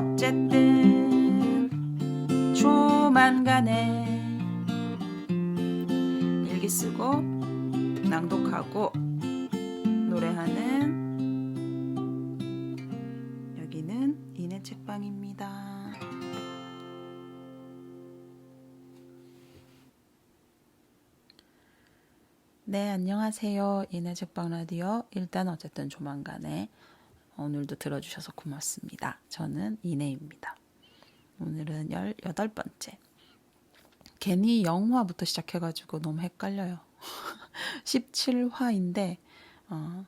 어쨌든 조만간에 일기 쓰고 낭독하고 노래하는 여기는 이내 책방입니다. 네, 안녕하세요. 이내 책방 라디오. 일단 어쨌든 조만간에 오늘도 들어주셔서 고맙습니다. 저는 이내입니다. 오늘은 18번째. 괜히 영화부터 시작해가지고 너무 헷갈려요. 17화인데, 어,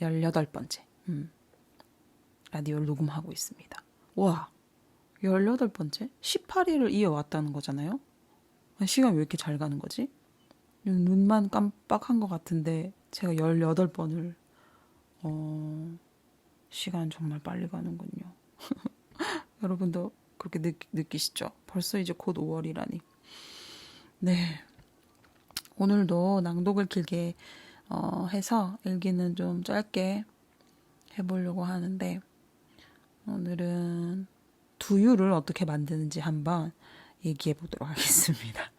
18번째. 음. 라디오를 녹음하고 있습니다. 와, 18번째? 18일을 이어왔다는 거잖아요? 시간 왜 이렇게 잘 가는 거지? 눈만 깜빡한 것 같은데, 제가 18번을, 어, 시간 정말 빨리 가는군요. 여러분도 그렇게 느, 느끼시죠? 벌써 이제 곧 5월이라니. 네. 오늘도 낭독을 길게 어, 해서 일기는 좀 짧게 해보려고 하는데 오늘은 두유를 어떻게 만드는지 한번 얘기해 보도록 하겠습니다.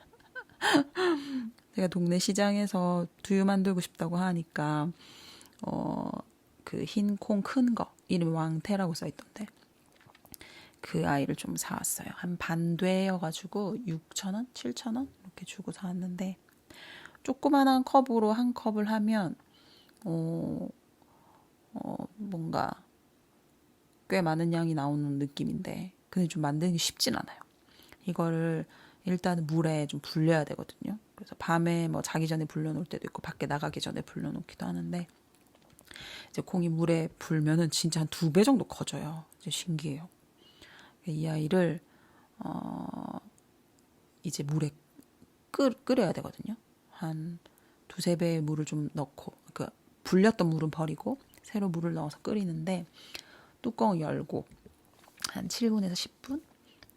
제가 동네 시장에서 두유 만들고 싶다고 하니까 어, 그 흰 콩 큰 거 이름 왕태라고 써 있던데 그 아이를 좀 사왔어요. 한 반되어가지고 6천 원, 7천 원 이렇게 주고 사왔는데 조그만한 컵으로 한 컵을 하면 어, 어 뭔가 꽤 많은 양이 나오는 느낌인데 근데 좀게 쉽진 않아요. 이거를 일단 물에 좀 불려야 되거든요. 그래서 밤에 뭐 자기 전에 불려놓을 때도 있고 밖에 나가기 전에 불려놓기도 하는데 이제 콩이 물에 불면은 진짜 한 두 배 정도 커져요. 이제 신기해요. 이 아이를 어 이제 물에 끓, 끓여야 되거든요. 한 두세 배의 물을 좀 넣고 그 불렸던 물은 버리고 새로 물을 넣어서 끓이는데 뚜껑 열고 한 7분에서 10분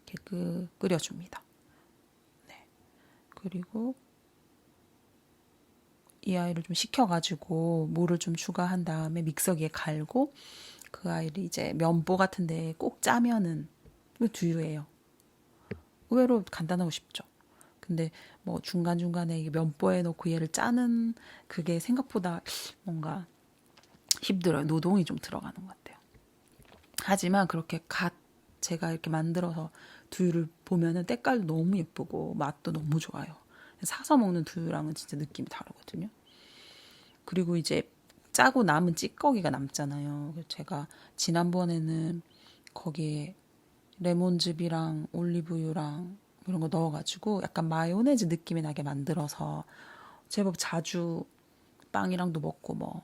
이렇게 그, 끓여줍니다. 네. 그리고 이 아이를 좀 식혀가지고 물을 좀 추가한 다음에 믹서기에 갈고 그 아이를 이제 면보 같은데 꼭 짜면은 두유예요. 의외로 간단하고 쉽죠. 근데 뭐 중간중간에 면보에 넣고 얘를 짜는 그게 생각보다 뭔가 힘들어요. 노동이 좀 들어가는 것 같아요. 하지만 그렇게 갓 제가 이렇게 만들어서 두유를 보면은 때깔도 너무 예쁘고 맛도 너무 좋아요. 사서 먹는 두유랑은 진짜 느낌이 다르거든요. 그리고 이제 짜고 남은 찌꺼기가 남잖아요. 제가 지난번에는 거기에 레몬즙이랑 올리브유랑 이런 거 넣어가지고 약간 마요네즈 느낌이 나게 만들어서 제법 자주 빵이랑도 먹고 뭐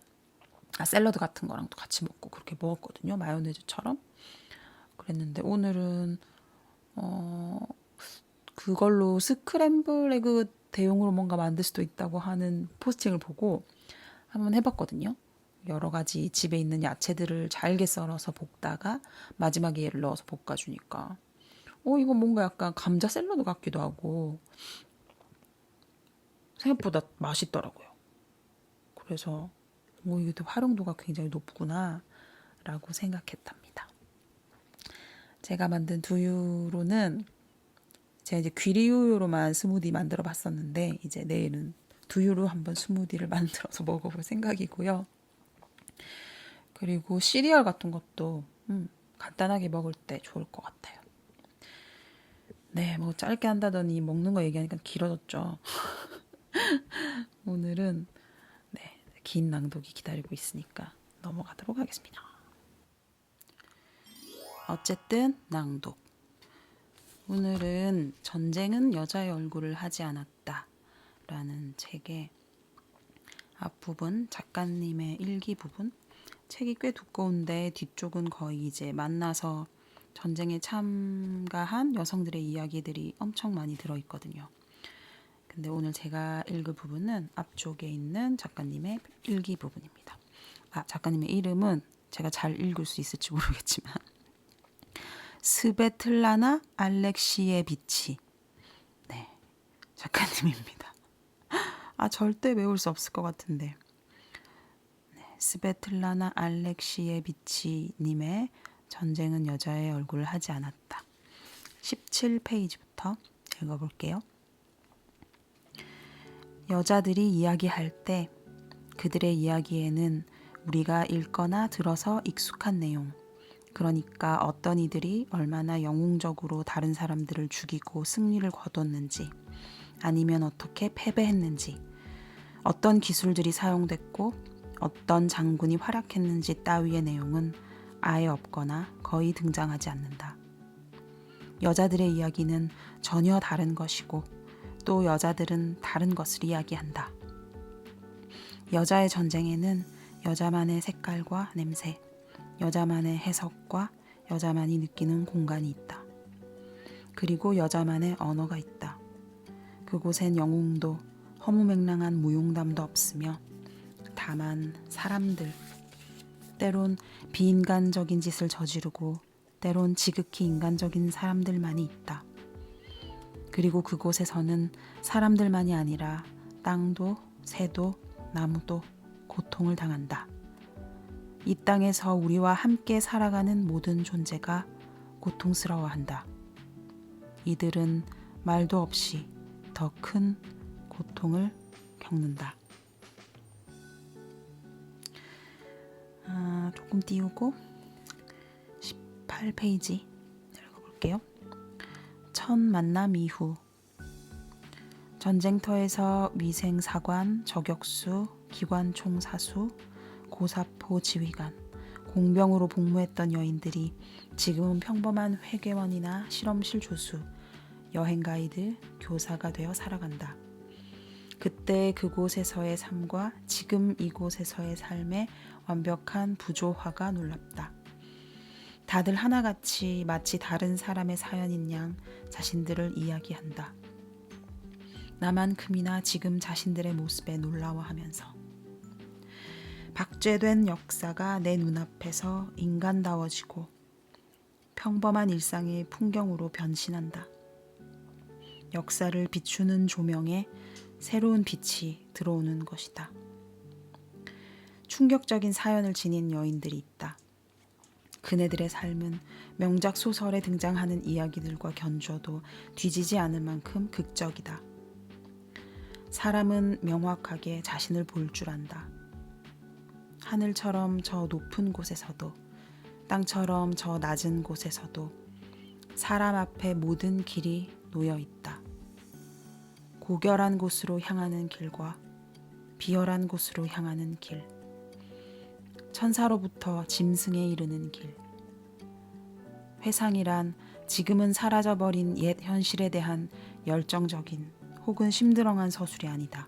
아, 샐러드 같은 거랑도 같이 먹고 그렇게 먹었거든요. 마요네즈처럼. 그랬는데 오늘은 어 그걸로 스크램블 에그 대용으로 뭔가 만들 수도 있다고 하는 포스팅을 보고 한번 해봤거든요. 여러 가지 집에 있는 야채들을 잘게 썰어서 볶다가 마지막에 얘를 넣어서 볶아주니까 어 이거 뭔가 약간 감자 샐러드 같기도 하고 생각보다 맛있더라고요. 그래서 뭐 이게 활용도가 굉장히 높구나 라고 생각했답니다. 제가 만든 두유로는 제가 이제 귀리우유로만 스무디 만들어 봤었는데 이제 내일은 두유로 한번 스무디를 만들어서 먹어볼 생각이고요. 그리고 시리얼 같은 것도 음, 간단하게 먹을 때 좋을 것 같아요. 네, 뭐 짧게 한다더니 먹는 거 얘기하니까 길어졌죠. 오늘은 네, 긴 낭독이 기다리고 있으니까 넘어가도록 하겠습니다. 어쨌든 낭독. 오늘은 전쟁은 여자의 얼굴을 하지 않았다. 라는 책의 앞부분, 작가님의 일기 부분. 책이 꽤 두꺼운데 뒤쪽은 거의 이제 만나서 전쟁에 참가한 여성들의 이야기들이 엄청 많이 들어있거든요. 근데 오늘 제가 읽을 부분은 앞쪽에 있는 작가님의 일기 부분입니다. 아, 작가님의 이름은 제가 잘 읽을 수 있을지 모르겠지만 스베틀라나 알렉시에비치 네 작가님입니다. 아 절대 외울 수 없을 것 같은데 네, 스베틀라나 알렉시에비치 님의 전쟁은 여자의 얼굴을 하지 않았다. 17페이지부터 읽어볼게요. 여자들이 이야기할 때 그들의 이야기에는 우리가 읽거나 들어서 익숙한 내용, 그러니까 어떤 이들이 얼마나 영웅적으로 다른 사람들을 죽이고 승리를 거뒀는지, 아니면 어떻게 패배했는지, 어떤 기술들이 사용됐고 어떤 장군이 활약했는지 따위의 내용은 아예 없거나 거의 등장하지 않는다. 여자들의 이야기는 전혀 다른 것이고 또 여자들은 다른 것을 이야기한다. 여자의 전쟁에는 여자만의 색깔과 냄새, 여자만의 해석과 여자만이 느끼는 공간이 있다. 그리고 여자만의 언어가 있다. 그곳엔 영웅도 허무맹랑한 무용담도 없으며 다만 사람들, 때론 비인간적인 짓을 저지르고 때론 지극히 인간적인 사람들만이 있다. 그리고 그곳에서는 사람들만이 아니라 땅도, 새도, 나무도 고통을 당한다. 이 땅에서 우리와 함께 살아가는 모든 존재가 고통스러워한다. 이들은 말도 없이 더 큰 고통을 겪는다. 아, 조금 띄우고 18페이지 읽어볼게요. 첫 만남 이후 전쟁터에서 위생사관, 저격수, 기관총 사수, 고사포 지휘관, 공병으로 복무했던 여인들이 지금은 평범한 회계원이나 실험실 조수, 여행 가이드, 교사가 되어 살아간다. 그때 그곳에서의 삶과 지금 이곳에서의 삶의 완벽한 부조화가 놀랍다. 다들 하나같이 마치 다른 사람의 사연인 양 자신들을 이야기한다. 나만큼이나 지금 자신들의 모습에 놀라워하면서 박제된 역사가 내 눈앞에서 인간다워지고 평범한 일상의 풍경으로 변신한다. 역사를 비추는 조명에 새로운 빛이 들어오는 것이다. 충격적인 사연을 지닌 여인들이 있다. 그네들의 삶은 명작 소설에 등장하는 이야기들과 견줘도 뒤지지 않을 만큼 극적이다. 사람은 명확하게 자신을 볼 줄 안다. 하늘처럼 저 높은 곳에서도, 땅처럼 저 낮은 곳에서도 사람 앞에 모든 길이 놓여 있다. 고결한 곳으로 향하는 길과 비열한 곳으로 향하는 길. 천사로부터 짐승에 이르는 길. 회상이란 지금은 사라져버린 옛 현실에 대한 열정적인 혹은 심드렁한 서술이 아니다.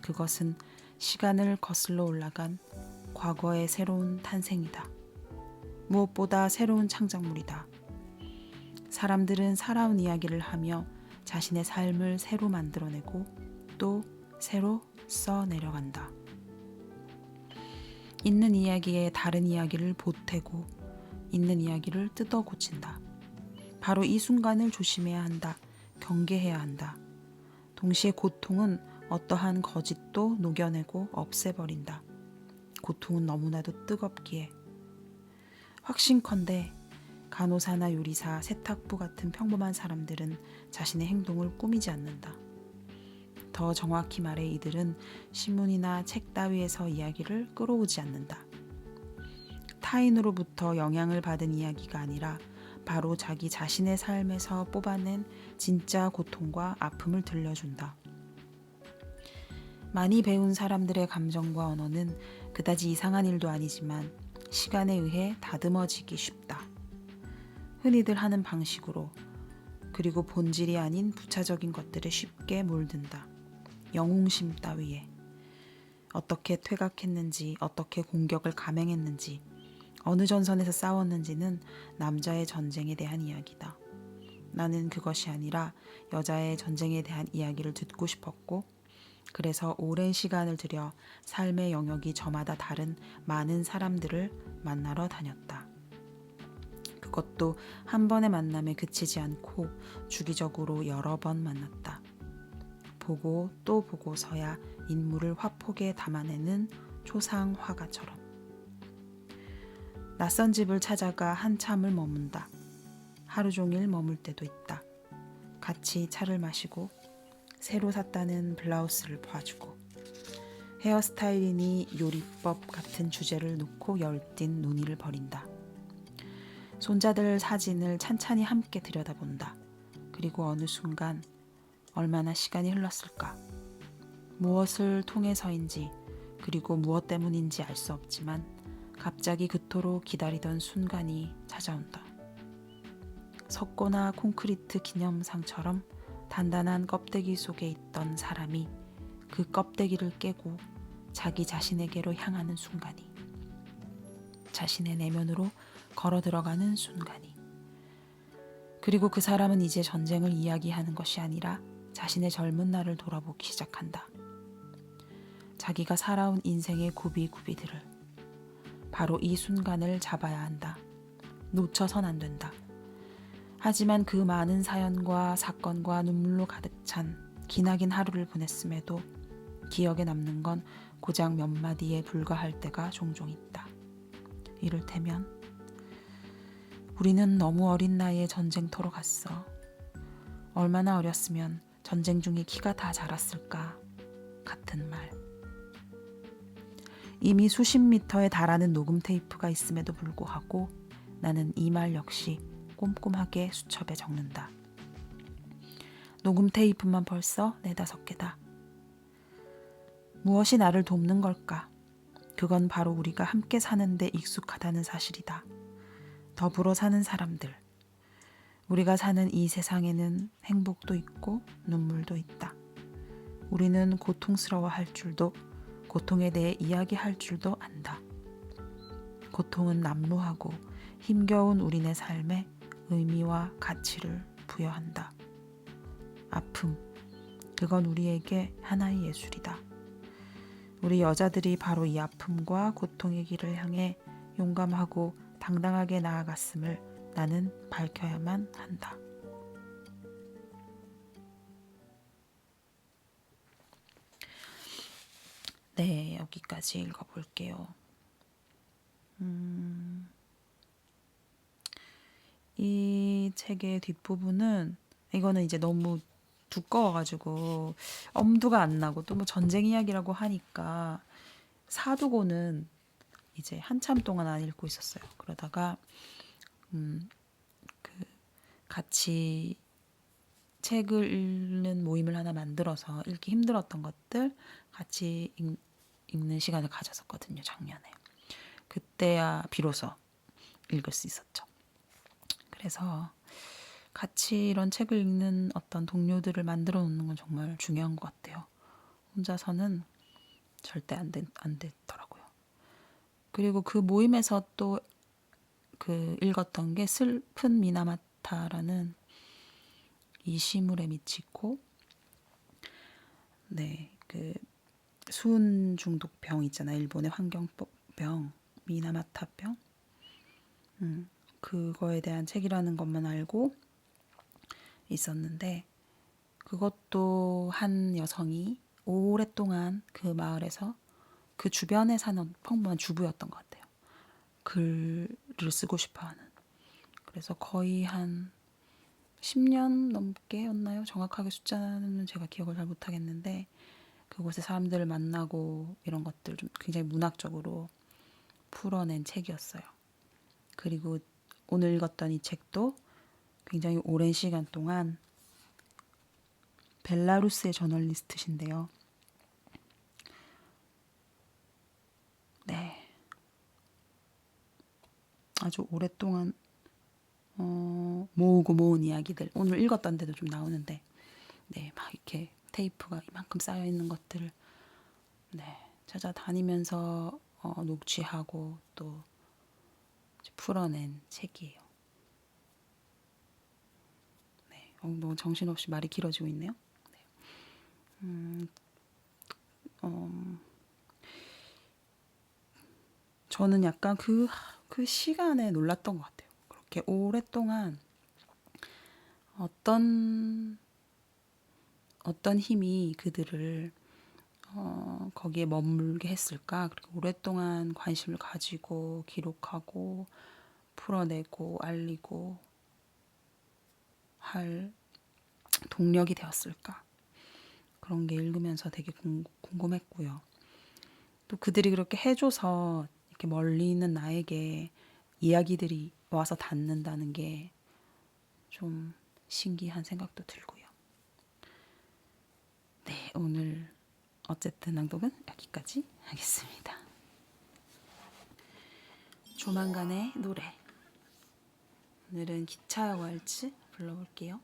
그것은 시간을 거슬러 올라간 과거의 새로운 탄생이다. 무엇보다 새로운 창작물이다. 사람들은 살아온 이야기를 하며 자신의 삶을 새로 만들어내고 또 새로 써 내려간다. 있는 이야기에 다른 이야기를 보태고 있는 이야기를 뜯어 고친다. 바로 이 순간을 조심해야 한다. 경계해야 한다. 동시에 고통은 어떠한 거짓도 녹여내고 없애버린다. 고통은 너무나도 뜨겁기에 확신컨대 간호사나 요리사, 세탁부 같은 평범한 사람들은 자신의 행동을 꾸미지 않는다. 더 정확히 말해 이들은 신문이나 책 따위에서 이야기를 끌어오지 않는다. 타인으로부터 영향을 받은 이야기가 아니라 바로 자기 자신의 삶에서 뽑아낸 진짜 고통과 아픔을 들려준다. 많이 배운 사람들의 감정과 언어는 그다지 이상한 일도 아니지만 시간에 의해 다듬어지기 쉽다. 흔히들 하는 방식으로 그리고 본질이 아닌 부차적인 것들에 쉽게 몰든다. 영웅심 따위에 어떻게 퇴각했는지 어떻게 공격을 감행했는지 어느 전선에서 싸웠는지는 남자의 전쟁에 대한 이야기다. 나는 그것이 아니라 여자의 전쟁에 대한 이야기를 듣고 싶었고 그래서 오랜 시간을 들여 삶의 영역이 저마다 다른 많은 사람들을 만나러 다녔다. 그것도 한 번의 만남에 그치지 않고 주기적으로 여러 번 만났다. 보고 또 보고서야 인물을 화폭에 담아내는 초상 화가처럼. 낯선 집을 찾아가 한참을 머문다. 하루 종일 머물 때도 있다. 같이 차를 마시고 새로 샀다는 블라우스를 봐주고 헤어스타일이니 요리법 같은 주제를 놓고 열띤 논의를 벌인다. 손자들 사진을 찬찬히 함께 들여다본다. 그리고 어느 순간 얼마나 시간이 흘렀을까? 무엇을 통해서인지 그리고 무엇 때문인지 알 수 없지만 갑자기 그토록 기다리던 순간이 찾아온다. 석고나 콘크리트 기념상처럼 단단한 껍데기 속에 있던 사람이 그 껍데기를 깨고 자기 자신에게로 향하는 순간이 자신의 내면으로 걸어 들어가는 순간이 그리고 그 사람은 이제 전쟁을 이야기하는 것이 아니라 자신의 젊은 날을 돌아보기 시작한다. 자기가 살아온 인생의 구비구비들을 바로 이 순간을 잡아야 한다. 놓쳐선 안 된다. 하지만 그 많은 사연과 사건과 눈물로 가득 찬 기나긴 하루를 보냈음에도 기억에 남는 건 고작 몇 마디에 불과할 때가 종종 있다. 이를테면 우리는 너무 어린 나이에 전쟁터로 갔어. 얼마나 어렸으면 전쟁 중에 키가 다 자랐을까 같은 말. 이미 수십 미터에 달하는 녹음 테이프가 있음에도 불구하고 나는 이 말 역시 꼼꼼하게 수첩에 적는다. 녹음 테이프만 벌써 네다섯 개다. 무엇이 나를 돕는 걸까? 그건 바로 우리가 함께 사는데 익숙하다는 사실이다. 더불어 사는 사람들. 우리가 사는 이 세상에는 행복도 있고 눈물도 있다. 우리는 고통스러워 할 줄도 고통에 대해 이야기할 줄도 안다. 고통은 남루하고 힘겨운 우리네 삶에 의미와 가치를 부여한다. 아픔, 그건 우리에게 하나의 예술이다. 우리 여자들이 바로 이 아픔과 고통의 길을 향해 용감하고 당당하게 나아갔음을 나는 밝혀야만 한다. 네, 여기까지 읽어볼게요. 음, 이 책의 뒷부분은 이거는 이제 너무 두꺼워가지고 엄두가 안 나고 또 뭐 전쟁 이야기라고 하니까 사두고는 이제 한참 동안 안 읽고 있었어요. 그러다가 음, 그 같이 책을 읽는 모임을 하나 만들어서 읽기 힘들었던 것들 같이 읽, 읽는 시간을 가졌었거든요. 작년에. 그때야 비로소 읽을 수 있었죠. 그래서 같이 이런 책을 읽는 어떤 동료들을 만들어 놓는 건 정말 중요한 것 같아요. 혼자서는 절대 안, 되, 안 됐더라고요. 그리고 그 모임에서 또 그 읽었던 게 슬픈 미나마타라는 이시무레 미치코 네, 그 수은 중독병 있잖아. 일본의 환경병 미나마타병. 음, 그거에 대한 책이라는 것만 알고 있었는데 그것도 한 여성이 오랫동안 그 마을에서 그 주변에 사는 평범한 주부였던 것 같아요. 글을 쓰고 싶어 하는. 그래서 거의 한 10년 넘게였나요? 정확하게 숫자는 제가 기억을 잘 못하겠는데 그곳에 사람들을 만나고 이런 것들 좀 굉장히 문학적으로 풀어낸 책이었어요. 그리고 오늘 읽었던 이 책도 굉장히 오랜 시간 동안 벨라루스의 저널리스트신데요. 네. 아주 오랫동안 어, 모으고 모은 이야기들 오늘 읽었던 데도 좀 나오는데 네, 막 이렇게 테이프가 이만큼 쌓여 있는 것들을 네, 찾아다니면서 어, 녹취하고 또 풀어낸 책이에요. 네, 어, 너무 정신없이 말이 길어지고 있네요. 네. 음, 어, 저는 약간 그, 그 시간에 놀랐던 것 같아요. 그렇게 오랫동안 어떤, 어떤 힘이 그들을 어, 거기에 머물게 했을까? 그렇게 오랫동안 관심을 가지고 기록하고 풀어내고 알리고 할 동력이 되었을까? 그런 게 읽으면서 되게 궁, 궁금했고요. 또 그들이 그렇게 해줘서 이렇게 멀리 있는 나에게 이야기들이 와서 닿는다는 게 좀 신기한 생각도 들고요. 네, 오늘 어쨌든 낭독은 여기까지 하겠습니다. 조만간의 노래. 오늘은 기차역 왈츠 불러볼게요.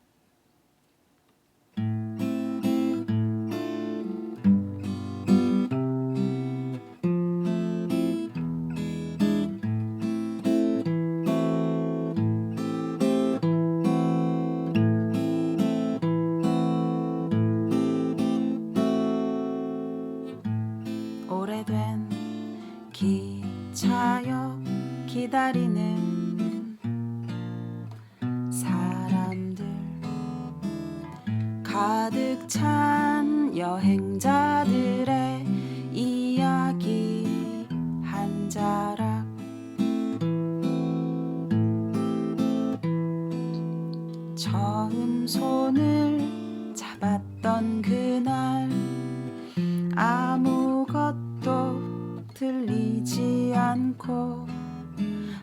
않고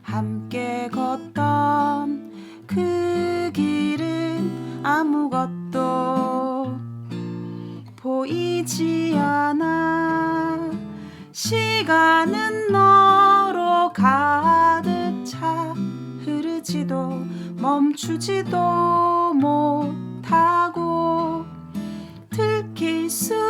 함께 걷던 그 길은 아무것도 보이지 않아. 시간은 너로 가득 차 흐르지도 멈추지도 못하고 들킬 수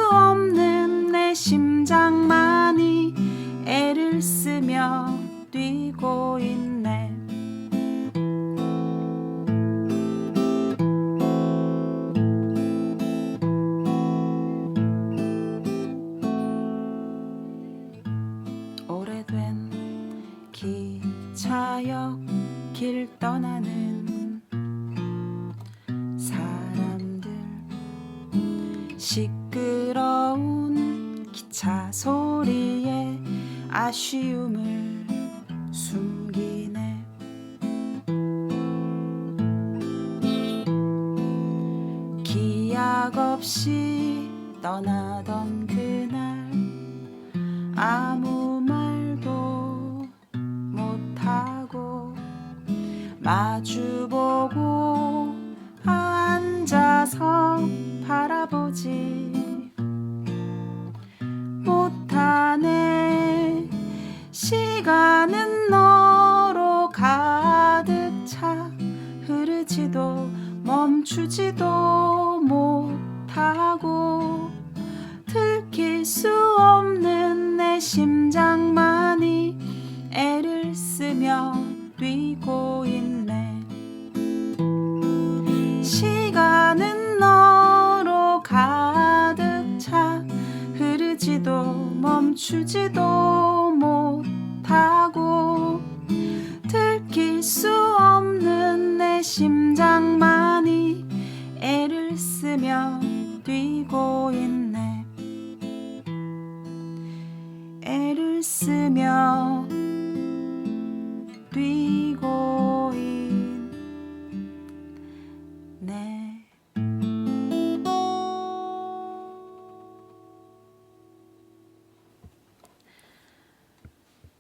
기약 없이 떠나던 그날 아무 말도 못하고 마주보고 앉아서 바라보지 못하네. 시간은 너로 가득 차 흐르지도 멈추지도 못하고 들킬 수 없는 내 심장만이 애를 쓰며 뛰고 있네. 시간은 너로 가득 차 흐르지도 멈추지도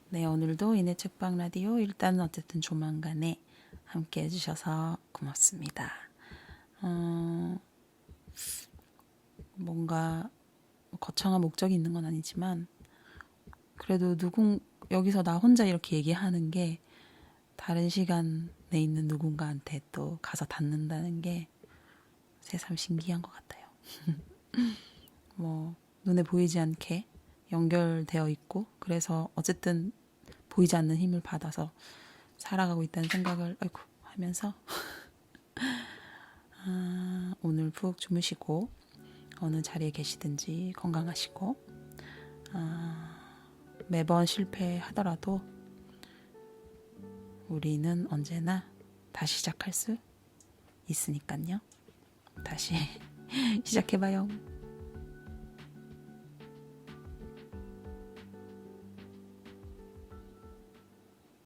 네, 오늘도 이내 책방 라디오 일단 어쨌든 조만간에 함께 해주셔서 고맙습니다. 어, 뭔가 거창한 목적이 있는 건 아니지만 그래도 누군 여기서 나 혼자 이렇게 얘기하는 게 다른 시간에 있는 누군가한테 또 가서 닿는다는 게 새삼 신기한 것 같아요. 뭐 눈에 보이지 않게 연결되어 있고 그래서 어쨌든 보이지 않는 힘을 받아서 살아가고 있다는 생각을 아이고 하면서 아, 오늘 푹 주무시고 어느 자리에 계시든지 건강하시고 아, 매번 실패하더라도 우리는 언제나 다시 시작할 수 있으니까요. 다시 시작해봐요.